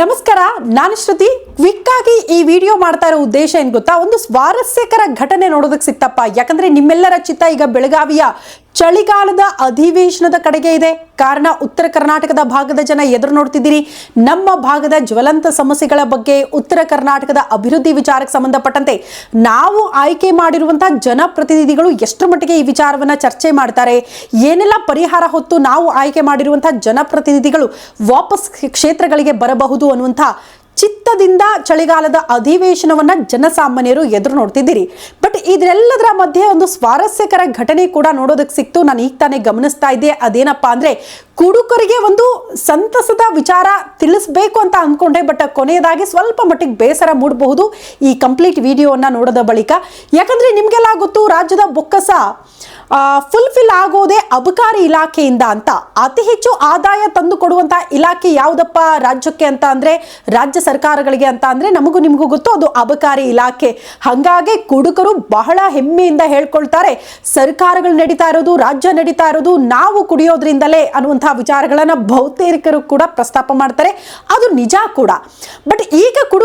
ನಮಸ್ಕಾರ, ನಾನು ಶ್ರುತಿ. ಕ್ವಿಕ್ ಆಗಿ ಈ ವಿಡಿಯೋ ಮಾಡ್ತಾ ಇರೋ ಉದ್ದೇಶ ಏನ್ ಗೊತ್ತಾ? ಒಂದು ಸ್ವಾರಸ್ಯಕರ ಘಟನೆ ನೋಡೋದಕ್ಕೆ ಸಿಕ್ತಪ್ಪ. ಯಾಕಂದ್ರೆ ನಿಮ್ಮೆಲ್ಲರ ಚಿತ್ತ ಈಗ ಬೆಳಗಾವಿಯ ಚಳಿಗಾಲದ ಅಧಿವೇಶನದ ಕಡೆಗೆ ಇದೆ. ಕಾರಣ ಉತ್ತರ ಕರ್ನಾಟಕದ ಭಾಗದ ಜನ ಎದುರು ನೋಡ್ತಿದ್ದೀರಿ. ನಮ್ಮ ಭಾಗದ ಜ್ವಲಂತ ಸಮಸ್ಯೆಗಳ ಬಗ್ಗೆ ಉತ್ತರ ಕರ್ನಾಟಕದ ಅಭಿವೃದ್ಧಿ ವಿಚಾರಕ್ಕೆ ಸಂಬಂಧಪಟ್ಟಂತೆ ನಾವು ಆಯ್ಕೆ ಮಾಡಿರುವಂತಹ ಜನಪ್ರತಿನಿಧಿಗಳು ಎಷ್ಟರ ಮಟ್ಟಿಗೆ ಈ ವಿಚಾರವನ್ನ ಚರ್ಚೆ ಮಾಡ್ತಾರೆ. ಏನೆಲ್ಲ ಪರಿಹಾರ ಹೊತ್ತು ನಾವು ಆಯ್ಕೆ ಮಾಡಿರುವಂತಹ ಜನಪ್ರತಿನಿಧಿಗಳು ವಾಪಸ್ ಕ್ಷೇತ್ರಗಳಿಗೆ ಬರಬಹುದು ಅನ್ನುವಂಥ ಚಿತ್ತದಿಂದ ಚಳಿಗಾಲದ ಅಧಿವೇಶನವನ್ನ ಜನಸಾಮಾನ್ಯರು ಎದುರು ನೋಡ್ತಿದ್ದೀರಿ. ಬಟ್ ಇದೆಲ್ಲದರ ಮಧ್ಯೆ ಒಂದು ಸ್ವಾರಸ್ಯಕರ ಘಟನೆ ಕೂಡ ನೋಡೋದಕ್ಕೆ ಸಿಕ್ತು. ನಾನು ಈಗ ತಾನೇ ಗಮನಿಸ್ತಾ ಇದ್ದೆ. ಅದೇನಪ್ಪಾ ಅಂದ್ರೆ ಕುಡುಕರಿಗೆ ಒಂದು ಸಂತಸದ ವಿಚಾರ ತಿಳಿಸ್ಬೇಕು ಅಂತ ಅಂದ್ಕೊಂಡೆ ಬಟ್ ಕೊನೆಯದಾಗಿ ಸ್ವಲ್ಪ ಮಟ್ಟಿಗೆ ಬೇಸರ ಮೂಡಬಹುದು ಈ ಕಂಪ್ಲೀಟ್ ವಿಡಿಯೋ ನೋಡೋದ ಬಳಿಕ. ಯಾಕಂದ್ರೆ ನಿಮಗೆಲ್ಲ ಗೊತ್ತು, ರಾಜ್ಯದ ಬೊಕ್ಕಸ ಫುಲ್ಫಿಲ್ ಆಗೋದೇ ಅಬಕಾರಿ ಇಲಾಖೆಯಿಂದ ಅಂತ. ಅತಿ ಹೆಚ್ಚು ಆದಾಯ ತಂದು ಕೊಡುವಂತ ಇಲಾಖೆ ಯಾವುದಪ್ಪ ರಾಜ್ಯಕ್ಕೆ ಅಂತ ಅಂದ್ರೆ, ರಾಜ್ಯ ಸರ್ಕಾರಗಳಿಗೆ ಅಂತ ಅಂದ್ರೆ ನಮಗೂ ನಿಮಗೂ ಗೊತ್ತು, ಅದು ಅಬಕಾರಿ ಇಲಾಖೆ. ಹಂಗಾಗಿ ಕುಡುಕರು ಬಹಳ ಹೆಮ್ಮೆಯಿಂದ ಹೇಳ್ಕೊಳ್ತಾರೆ. ಸರ್ಕಾರಗಳು ನಡೀತಾ ಇರೋದು, ರಾಜ್ಯ ನಡೀತಾ ಇರೋದು, ನಾವು ಕುಡಿಯೋದ್ರಿಂದಲೇ ಅನ್ನುವಂತಹ ವಿಚಾರಗಳನ್ನ ಬಹುತೇಕರು ಕೂಡ ಪ್ರಸ್ತಾಪ ಮಾಡ್ತಾರೆ. ಅದು ನಿಜ ಕೂಡ. ಬಟ್ ಈಗ ಏನಪ್ಪ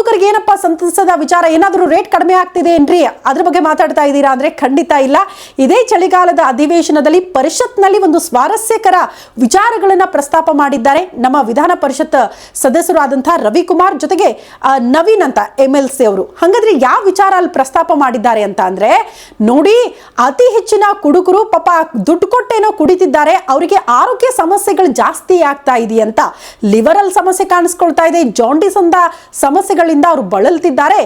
ಸಂತಸದ ವಿಚಾರ, ಏನಾದರೂ ರೇಟ್ ಕಡಿಮೆ ಆಗ್ತಿದೆ ಏನ್ರಿ? ಅದ್ರ ಬಗ್ಗೆ ಮಾತಾಡ್ತಾ ಇದ್ದೀರಾ ಅಂದ್ರೆ ಖಂಡಿತ ಇಲ್ಲ. ಇದೇ ಚಳಿಗಾಲದ ಅಧಿವೇಶನದಲ್ಲಿ ಪರಿಷತ್ನಲ್ಲಿ ಒಂದು ಸ್ವಾರಸ್ಯಕರ ವಿಚಾರಗಳನ್ನ ಪ್ರಸ್ತಾಪ ಮಾಡಿದ್ದಾರೆ ನಮ್ಮ ವಿಧಾನ ಪರಿಷತ್ ಸದಸ್ಯರಾದಂತಹ ರವಿಕುಮಾರ್ ಜೊತೆಗೆ ನವೀನ್ ಅಂತ ಎಂ ಎಲ್ ಸಿ ಅವರು. ಹಾಗಾದ್ರೆ ಯಾವ ವಿಚಾರ ಅಲ್ಲಿ ಪ್ರಸ್ತಾಪ ಮಾಡಿದ್ದಾರೆ ಅಂತ ಅಂದ್ರೆ, ನೋಡಿ, ಅತಿ ಹೆಚ್ಚಿನ ಕುಡುಕರು ಪಾಪ ದುಡ್ಡು ಕೊಟ್ಟೇನೋ ಕುಡಿತಿದ್ದಾರೆ, ಅವರಿಗೆ ಆರೋಗ್ಯ ಸಮಸ್ಯೆಗಳು ಜಾಸ್ತಿ ಆಗ್ತಾ ಇದೆಯಂತ, ಲಿವರಲ್ ಸಮಸ್ಯೆ ಕಾಣಿಸ್ಕೊಳ್ತಾ ಇದೆ ಜಾಂಡಿಸ್ ಅಂತ ಸಮಸ್ಯೆಗಳಿಂದ ಅವರು ಬಳಲ್ತಿದ್ದಾರೆ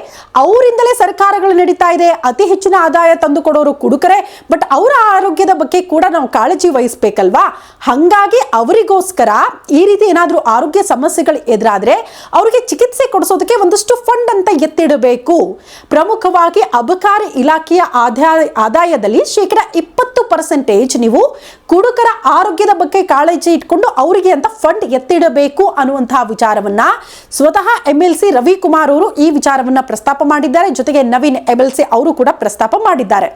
ಅವರಿಂದಲೇ ಸರ್ಕಾರಗಳು ನಡೀತಾ ಇದೆ. ಅತಿ ಹೆಚ್ಚಿನ ಆದಾಯ ತಂದು ಕೊಡೋರು ಕುಡುಕರೆ, ಬಟ್ ಅವರ ಆರೋಗ್ಯದ ಬಗ್ಗೆ ಕೂಡ ನಾವು ಕಾಳಜಿ ವಹಿಸ್ಬೇಕಲ್ವಾ? ಹಂಗಾಗಿ ಅವರಿಗೋಸ್ಕರ ಈ ರೀತಿ ಏನಾದರೂ ಆರೋಗ್ಯ ಸಮಸ್ಯೆಗಳು ಎದುರಾದ್ರೆ ಅವರಿಗೆ ಚಿಕಿತ್ಸೆ ಕೊಡಿಸೋದಕ್ಕೆ ಒಂದಷ್ಟು ಫಂಡ್ ಅಂತ ಎತ್ತಿಡಬೇಕು. ಪ್ರಮುಖವಾಗಿ ಅಬಕಾರಿ ಇಲಾಖೆಯ ಆದಾಯ, ಆದಾಯದಲ್ಲಿ ಶೇಕಡ ಇಪ್ಪತ್ತು ಪರ್ಸೆಂಟೇಜ್ ನೀವು ಕುಡುಕರ ಆರೋಗ್ಯದ ಬಗ್ಗೆ ಕಾಳಜಿ ಇಟ್ಕೊಂಡು ಅವರಿಗೆ ಅಂತ ಫಂಡ್ ಎತ್ತಿಡಬೇಕು ಅನ್ನುವಂತಹ ವಿಚಾರವನ್ನ ಸ್ವತಃ ಎಂ ಎಲ್ ಸಿ ರವಿಕುಮಾರ್ ಅವರು ಈ ವಿಚಾರವನ್ನ ಪ್ರಸ್ತಾಪ ಮಾಡಿದ್ದಾರೆ. ಜೊತೆಗೆ ನವೀನ್ ಎಂ ಎಲ್ ಸಿ ಅವರು ಕೂಡ ಪ್ರಸ್ತಾಪ ಮಾಡಿದ್ದಾರೆ.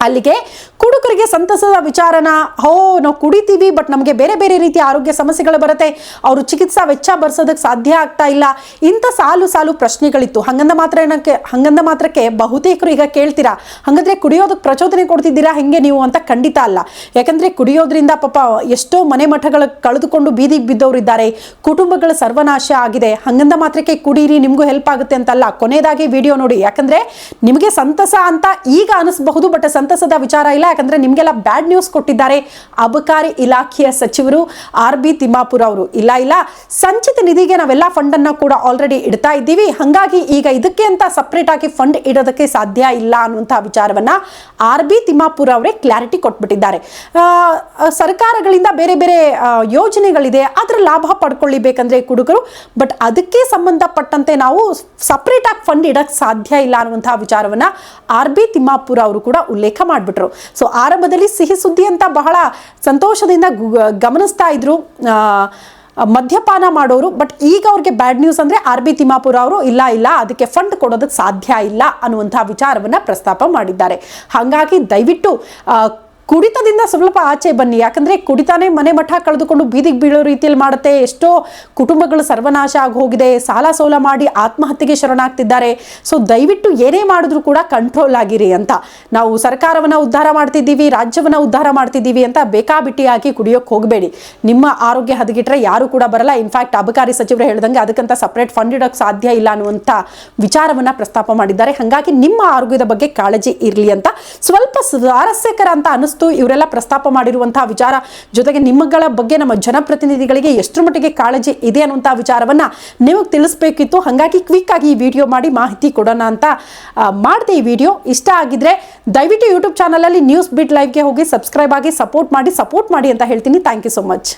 ಅಲ್ಲಿಗೆ ಕುಡುಕರಿಗೆ ಸಂತಸದ ವಿಚಾರನ, ಹೋ, ನಾವು ಕುಡಿತೀವಿ ಬಟ್ ನಮಗೆ ಬೇರೆ ಬೇರೆ ರೀತಿಯ ಆರೋಗ್ಯ ಸಮಸ್ಯೆಗಳು ಬರುತ್ತೆ. ಅವರು ಚಿಕಿತ್ಸಾ ವೆಚ್ಚ ಬರ್ಸೋದಕ್ಕೆ ಸಾಧ್ಯ ಆಗ್ತಾ ಇಲ್ಲ. ಇಂಥ ಸಾಲು ಸಾಲು ಪ್ರಶ್ನೆಗಳಿತ್ತು. ಹಂಗಂದ ಮಾತ್ರ ಏನಕ್ಕೆ, ಹಂಗಂದ ಮಾತ್ರಕ್ಕೆ ಬಹುತೇಕರು ಈಗ ಕೇಳ್ತೀರಾ? ಹಾಗಾದ್ರೆ ಕುಡಿಯೋದಕ್ಕೆ ಪ್ರಚೋದನೆ ಕೊಡ್ತಿದ್ದೀರಾ? ಹೆಂಗೆ ನೀವು ಅಂತ ಖಂಡಿತ ಅಲ್ಲ. ಯಾಕಂದ್ರೆ ಕುಡಿಯೋದ್ರಿಂದ ಪಾಪ ಎಷ್ಟೋ ಮನೆ ಮಠಗಳು ಕಳೆದುಕೊಂಡು ಬೀದಿಗೆ ಬಿದ್ದವರಿದ್ದಾರೆ. ಕುಟುಂಬಗಳ ಸರ್ವನಾಶ ಆಗಿದೆ. ಹಂಗಂದ ಮಾತ್ರಕ್ಕೆ ಕುಡೀರಿ, ನಿಮಗೂ ಹೆಲ್ಪ್ ಆಗುತ್ತೆ ಅಂತಲ್ಲ. ಕೊನೆಯದಾಗಿ ವಿಡಿಯೋ ನೋಡಿ. ಯಾಕಂದ್ರೆ ನಿಮಗೆ ಸಂತಸ ಅಂತ ಈಗ ಅನಿಸಬಹುದು ಬಟ್ ಸಂತಸದ ವಿಚಾರ ಇಲ್ಲ, ಯಾಕಂದ್ರೆ ನಿಮಗೆಲ್ಲ ಬ್ಯಾಡ್ ನ್ಯೂಸ್ ಕೊಟ್ಟಿದ್ದಾರೆ ಅಬಕಾರಿ ಇಲಾಖೆಯ ಸಚಿವರು ಆರ್ ಬಿ ತಿಮ್ಮಾಪುರ ಅವರು. ಇಲ್ಲ ಇಲ್ಲ. ಸಂಚಿತ ನಿಧಿಗೆ ನಾವೆಲ್ಲ ಫಂಡ್ ಅನ್ನ ಕೂಡ ಆಲ್ರೆಡಿ ಇಡ್ತಾ ಇದ್ದೀವಿ. ಹಂಗಾಗಿ ಈಗ ಇದಕ್ಕೆ ಅಂತ ಸಪ್ರೇಟ್ ಆಗಿ ಫಂಡ್ ಇಡೋದಕ್ಕೆ ಸಾಧ್ಯ ಇಲ್ಲ ಅನ್ನುವಂತಹ ವಿಚಾರವನ್ನ ಆರ್ ಬಿ ತಿಮ್ಮಾಪುರ ಅವರೇ ಕ್ಲಾರಿಟಿ ಕೊಟ್ಬಿಟ್ಟಿದ್ದಾರೆ. ಸರ್ಕಾರಗಳಿಂದ ಬೇರೆ ಬೇರೆ ಯೋಜನೆಗಳಿದೆ. ಅದರ ಲಾಭ ಪಡ್ಕೊಳ್ಳಿ ಬೇಕಂದ್ರೆ ಕುಡುಕರು ಬಟ್ ಅದಕ್ಕೆ ಸಂಬಂಧಪಟ್ಟಂತೆ ನಾವು ಸಪ್ರೇಟ್ ಆಗಿ ಫಂಡ್ ಇಡಕ್ಕೆ ಸಾಧ್ಯ ಇಲ್ಲ ಅನ್ನುವಂತಹ ವಿಚಾರವನ್ನ ಆರ್ ಬಿ ತಿಮ್ಮಾಪುರ ಅವರು ಕೂಡ ಉಲ್ಲೇಖ ಮಾಡಿಬಿಟ್ರು. ಸೊ ಆರಂಭದಲ್ಲಿ ಸಿಹಿ ಸುದ್ದಿ ಅಂತ ಬಹಳ ಸಂತೋಷದಿಂದ ಗಮನಿಸ್ತಾ ಇದ್ರು. ಮದ್ಯಪಾನ ಮಾಡೋರು, ಬಟ್ ಈಗ ಅವ್ರಿಗೆ ಬ್ಯಾಡ್ ನ್ಯೂಸ್ ಅಂದ್ರೆ ಆರ್ ಬಿ ತಿಮ್ಮಾಪುರ ಅವರು, ಇಲ್ಲ ಇಲ್ಲ, ಅದಕ್ಕೆ ಫಂಡ್ ಕೊಡೋದಕ್ಕೆ ಸಾಧ್ಯ ಇಲ್ಲ ಅನ್ನುವಂಥ ವಿಚಾರವನ್ನ ಪ್ರಸ್ತಾಪ ಮಾಡಿದ್ದಾರೆ. ಹಾಗಾಗಿ ದಯವಿಟ್ಟು ಕುಡಿತದಿಂದ ಸ್ವಲ್ಪ ಆಚೆ ಬನ್ನಿ. ಯಾಕಂದ್ರೆ ಕುಡಿತಾನೆ ಮನೆ ಮಠ ಕಳೆದುಕೊಂಡು ಬೀದಿಗೆ ಬೀಳೋ ರೀತಿಯಲ್ಲಿ ಮಾಡುತ್ತೆ. ಎಷ್ಟೋ ಕುಟುಂಬಗಳು ಸರ್ವನಾಶ ಆಗಿ ಹೋಗಿದೆ ಸಾಲ ಸೋಲ ಮಾಡಿ ಆತ್ಮಹತ್ಯೆಗೆ ಶರಣಾಗ್ತಿದ್ದಾರೆ. ಸೊ ದಯವಿಟ್ಟು ಏನೇ ಮಾಡಿದ್ರು ಕೂಡ ಕಂಟ್ರೋಲ್ ಆಗಿರಿ ಅಂತ. ನಾವು ಸರ್ಕಾರವನ್ನ ಉದ್ಧಾರ ಮಾಡ್ತಿದ್ದೀವಿ, ರಾಜ್ಯವನ್ನ ಉದ್ಧಾರ ಮಾಡ್ತಿದ್ದೀವಿ ಅಂತ ಬೇಕಾಬಿಟ್ಟಿಯಾಗಿ ಕುಡಿಯೋಕೆ ಹೋಗಬೇಡಿ. ನಿಮ್ಮ ಆರೋಗ್ಯ ಹದಗಿಟ್ರೆ ಯಾರು ಕೂಡ ಬರಲ್ಲ. ಇನ್ಫ್ಯಾಕ್ಟ್ ಅಬಕಾರಿ ಸಚಿವರು ಹೇಳಿದಂಗೆ ಅದಕ್ಕಂತ ಸಪ್ರೇಟ್ ಫಂಡ್ ಇಡೋಕೆ ಸಾಧ್ಯ ಇಲ್ಲ ಅನ್ನುವಂಥ ವಿಚಾರವನ್ನ ಪ್ರಸ್ತಾಪ ಮಾಡಿದ್ದಾರೆ. ಹಾಗಾಗಿ ನಿಮ್ಮ ಆರೋಗ್ಯದ ಬಗ್ಗೆ ಕಾಳಜಿ ಇರಲಿ ಅಂತ. ಸ್ವಲ್ಪ ಸ್ವಾರಸ್ಯಕರ ಅಂತ ಅನಿಸ್ತು ಇವರೆಲ್ಲ ಪ್ರಸ್ತಾಪ ಮಾಡಿರುವಂತಹ ವಿಚಾರ ಜೊತೆಗೆ ನಿಮ್ಮಗಳ ಬಗ್ಗೆ ನಮ್ಮ ಜನಪ್ರತಿನಿಧಿಗಳಿಗೆ ಎಷ್ಟರ ಮಟ್ಟಿಗೆ ಕಾಳಜಿ ಇದೆ ಅನ್ನುವಂಥ ವಿಚಾರವನ್ನ ನೀವು ತಿಳಿಸ್ಬೇಕಿತ್ತು. ಹಾಗಾಗಿ ಕ್ವಿಕ್ ಆಗಿ ಈ ವಿಡಿಯೋ ಮಾಡಿ ಮಾಹಿತಿ ಕೊಡೋಣ ಅಂತ ಮಾಡಿದೆ ಈ ವಿಡಿಯೋ ಇಷ್ಟ ಆಗಿದ್ರೆ ದಯವಿಟ್ಟು ಯೂಟ್ಯೂಬ್ ಚಾನಲಲ್ಲಿ ನ್ಯೂಸ್ ಬಿಟ್ ಲೈವ್ಗೆ ಹೋಗಿ ಸಬ್ಸ್ಕ್ರೈಬ್ ಆಗಿ ಸಪೋರ್ಟ್ ಮಾಡಿ ಸಪೋರ್ಟ್ ಮಾಡಿ ಅಂತ ಹೇಳ್ತೀನಿ. Thank you so much